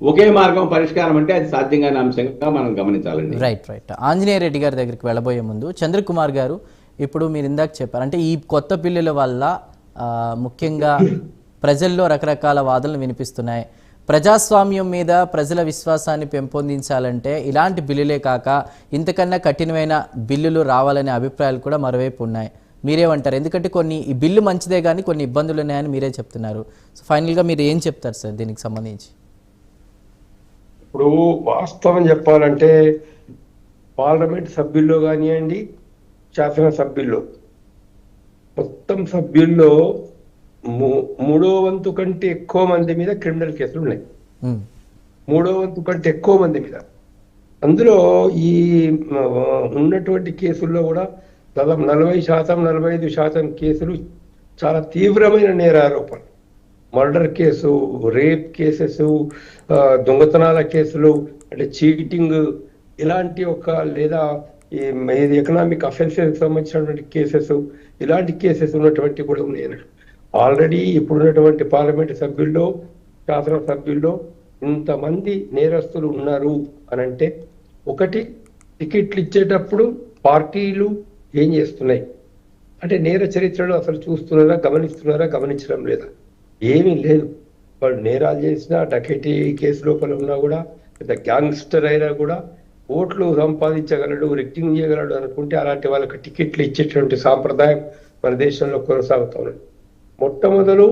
ఒకే మార్గం పరిష్కారం అంటే అది సాధ్యం కాని అంశంగా మనం గమనించాలండి. రైట్ రైట్ ఆంజనేయ రెడ్డి గారి దగ్గరికి వెళ్ళబోయే ముందు చంద్రకుమార్ గారు ఇప్పుడు మీరు ఇందాక చెప్పారు అంటే ఈ కొత్త బిల్లుల వల్ల ముఖ్యంగా ప్రజల్లో రకరకాల వాదనలు వినిపిస్తున్నాయి. ప్రజాస్వామ్యం మీద ప్రజల విశ్వాసాన్ని పెంపొందించాలంటే ఇలాంటి బిల్లులే కాక ఇంతకన్నా కఠినమైన బిల్లులు రావాలనే అభిప్రాయాలు కూడా మరోవైపు ఉన్నాయి. మీరేమంటారు? ఎందుకంటే కొన్ని ఈ బిల్లు మంచిదే కానీ కొన్ని ఇబ్బందులు ఉన్నాయని మీరే చెప్తున్నారు. సో ఫైనల్గా మీరు ఏం చెప్తారు సార్ దీనికి సంబంధించి? ఇప్పుడు వాస్తవం చెప్పాలంటే పార్లమెంట్ సభ్యుల్లో కానివ్వండి శాసన సభ్యుల్లో మొత్తం సభ్యుల్లో మూడో వంతు కంటే ఎక్కువ మంది మీద క్రిమినల్ కేసులు ఉన్నాయి. మూడో వంతు కంటే ఎక్కువ మంది మీద. అందులో ఈ ఉన్నటువంటి కేసుల్లో కూడా దాదాపు నలభై శాతం నలభై ఐదు శాతం కేసులు చాలా తీవ్రమైన నేరారోపణ. మర్డర్ కేసు రేప్ కేసెస్ దొంగతనాల కేసులు అంటే చీటింగ్ ఇలాంటి ఒక లేదా ఈ ఎకనామిక్ అఫెన్సెస్ సంబంధించినటువంటి కేసెస్ ఇలాంటి కేసెస్ ఉన్నటువంటి కూడా ఉన్నాయి. ఆల్రెడీ ఇప్పుడున్నటువంటి పార్లమెంట్ సభ్యుల్లో శాసనసభ్యుల్లో ఇంతమంది నేరస్తులు ఉన్నారు అని అంటే ఒకటి టికెట్లు ఇచ్చేటప్పుడు పార్టీలు ఏం చేస్తున్నాయి? అంటే నేర చరిత్రలో అసలు చూస్తున్నారా గమనిస్తున్నారా గమనించడం లేదా? ఏమీ లేదు. వాళ్ళు నేరాలు చేసినా డకెటీ కేసు లోపల ఉన్నా కూడా పెద్ద గ్యాంగ్స్టర్ అయినా కూడా ఓట్లు సంపాదించగలడు రెక్టింగ్ చేయగలడు అనుకుంటే అలాంటి వాళ్ళకి టికెట్లు ఇచ్చేటువంటి సాంప్రదాయం మన దేశంలో కొనసాగుతున్నది మొట్టమొదలు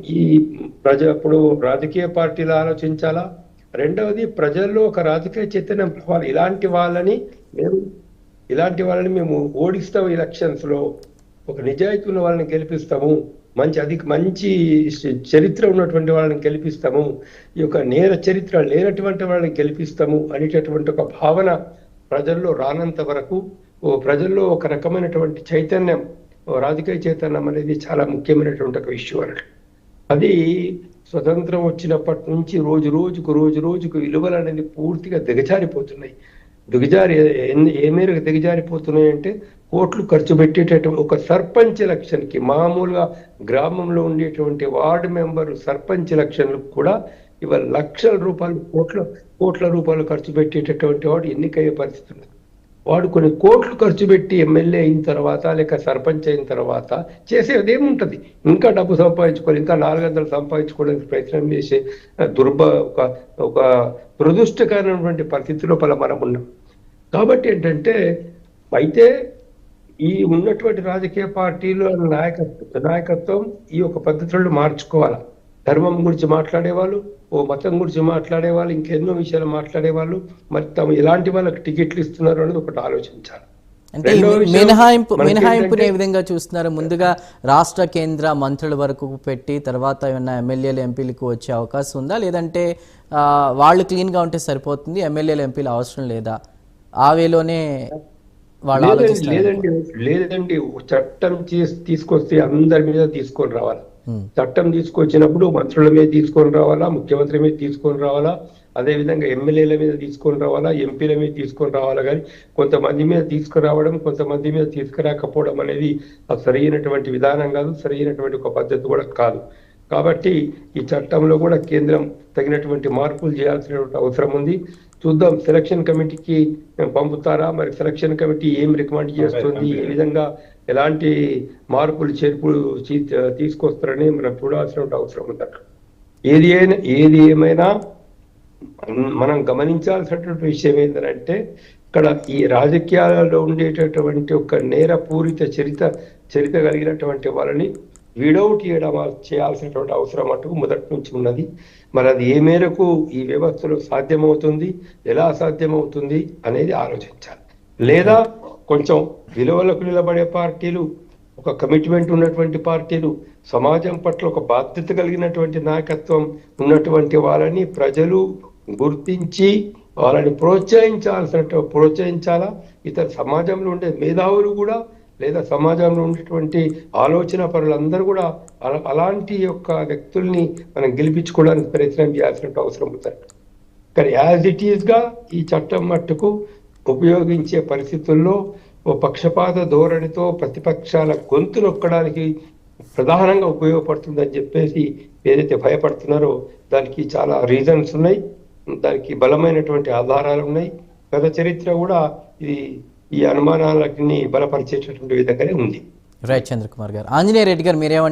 ఈ ప్రజ ఇప్పుడు రాజకీయ పార్టీలు ఆలోచించాలా? రెండవది ప్రజల్లో ఒక రాజకీయ చైతన్యం రావాలి. ఇలాంటి వాళ్ళని మేము ఇలాంటి వాళ్ళని మేము ఓడిస్తాం ఎలక్షన్స్లో. ఒక నిజాయితీ ఉన్న వాళ్ళని గెలిపిస్తాము. మంచి అది మంచి చరిత్ర ఉన్నటువంటి వాళ్ళని గెలిపిస్తాము. ఈ యొక్క నేర చరిత్ర లేనటువంటి వాళ్ళని గెలిపిస్తాము అనేటటువంటి ఒక భావన ప్రజల్లో రానంత వరకు ఓ ప్రజల్లో ఒక రకమైనటువంటి చైతన్యం రాజకీయ చైతన్యం అనేది చాలా ముఖ్యమైనటువంటి ఒక విషయం అన్నట్టు అది స్వతంత్రం వచ్చినప్పటి నుంచి రోజు రోజుకు రోజు రోజుకు విలువలు అనేది పూర్తిగా దిగజారిపోతున్నాయి. దిగజారి ఏ మేరకు దిగజారిపోతున్నాయి అంటే కోట్లు ఖర్చు పెట్టేటటువంటి ఒక సర్పంచ్ ఎలక్షన్కి మామూలుగా గ్రామంలో ఉండేటువంటి వార్డు మెంబర్ సర్పంచ్ ఎలక్షన్లకు కూడా ఇవాళ లక్షల రూపాయలు కోట్ల కోట్ల రూపాయలు ఖర్చు పెట్టేటటువంటి వాడు ఎన్నికయ్యే పరిస్థితి ఉంది వాడు కొన్ని కోట్లు ఖర్చు పెట్టి ఎమ్మెల్యే అయిన తర్వాత లేక సర్పంచ్ అయిన తర్వాత చేసేది ఏముంటుంది ఇంకా డబ్బు సంపాదించుకోవాలి ఇంకా నాలుగు వందలు సంపాదించుకోవడానికి ప్రయత్నం చేసే దుర్భ ఒక ఒక దురదృష్టకరమైనటువంటి పరిస్థితి లోపల మనం ఉన్నాం కాబట్టి ఏంటంటే అయితే ఈ ఉన్నటువంటి రాజకీయ పార్టీలు నాయకత్వం నాయకత్వం ఈ యొక్క పద్ధతులను మార్చుకోవాలి? ధర్మం గురించి మాట్లాడేవాళ్ళు ఓ మతం గురించి మాట్లాడేవాళ్ళు ఇంకెన్నో విషయాలు మాట్లాడేవాళ్ళు మరి తాము ఎలాంటి వాళ్ళకి టికెట్లు ఇస్తున్నారు అనేది ఒకటి ఆలోచించాలి. అంటే మినహాయింపు మినహాయింపుని ఏ విధంగా చూస్తున్నారు? ముందుగా రాష్ట్ర కేంద్ర మంత్రుల వరకు పెట్టి తర్వాత ఏమన్నా ఎమ్మెల్యేలు ఎంపీలకు వచ్చే అవకాశం ఉందా? లేదంటే వాళ్ళు క్లీన్గా ఉంటే సరిపోతుంది ఎమ్మెల్యేలు ఎంపీలు అవసరం లేదా? ఆ వేలోనే లేదండి లేదండి చట్టం తీసుకొస్తే అందరి మీద తీసుకొని రావాలి? చట్టం తీసుకొచ్చినప్పుడు మంత్రుల మీద తీసుకొని రావాలా? ముఖ్యమంత్రి మీద తీసుకొని రావాలా? అదే విధంగా ఎమ్మెల్యేల మీద తీసుకొని రావాలా? ఎంపీల మీద తీసుకొని రావాలా? కానీ కొంతమంది మీద తీసుకురావడం కొంతమంది మీద తీసుకురాకపోవడం అనేది సరైనటువంటి విధానం కాదు సరైనటువంటి ఒక పద్ధతి కూడా కాదు. కాబట్టి ఈ చట్టంలో కూడా కేంద్రం తగినటువంటి మార్పులు చేయాల్సినటువంటి అవసరం ఉంది. చూద్దాం సెలక్షన్ కమిటీకి పంపుతారా? మరి సెలక్షన్ కమిటీ ఏం రికమెండ్ చేస్తుంది? ఏ విధంగా ఎలాంటి మార్పులు చేర్పులు తీసుకొస్తారని మనం చూడాల్సిన అవసరం ఉంది అక్కడ. ఏది అయినా ఏది ఏమైనా మనం గమనించాల్సినటువంటి విషయం ఏంటంటే ఇక్కడ ఈ రాజకీయాలలో ఉండేటటువంటి ఒక నేరపూరిత చరిత చరిత కలిగినటువంటి వాళ్ళని వీడౌట్ చేయడం చేయాల్సినటువంటి అవసరం మటుకు మొదటి నుంచి ఉన్నది. మరి అది ఏ మేరకు ఈ వ్యవస్థలో సాధ్యమవుతుంది ఎలా సాధ్యమవుతుంది అనేది ఆలోచించాలి. లేదా కొంచెం విలువలకు నిలబడే పార్టీలు ఒక కమిట్మెంట్ ఉన్నటువంటి పార్టీలు సమాజం పట్ల ఒక బాధ్యత కలిగినటువంటి నాయకత్వం ఉన్నటువంటి వాళ్ళని ప్రజలు గుర్తించి వాళ్ళని ప్రోత్సహించాల్సిన ప్రోత్సహించాలా? ఇతర సమాజంలో ఉండే మేధావులు కూడా లేదా సమాజంలో ఉండేటువంటి ఆలోచన పరులందరూ కూడా అలా- అలాంటి యొక్క వ్యక్తుల్ని మనం గెలిపించుకోవడానికి ప్రయత్నం చేయాల్సిన అవసరం ఉంటుంది కానీ యాజ్ ఇట్ ఈస్గా ఈ చట్టం మట్టుకు ఉపయోగించే పరిస్థితుల్లో ఓ పక్షపాత ధోరణితో ప్రతిపక్షాల గొంతు నొక్కడానికి ప్రధానంగా ఉపయోగపడుతుందని చెప్పేసి ఏదైతే భయపడుతున్నారో దానికి చాలా రీజన్స్ ఉన్నాయి. దానికి బలమైనటువంటి ఆధారాలు ఉన్నాయి. గత చరిత్ర కూడా ఇది ఈ అనుమానాలన్నీ బలపరిచేటటువంటి విధంగానే ఉంది. రైట్ చంద్రకుమార్ గారు. ఆంజనేయ రెడ్డి గారు మీరేమంటారు?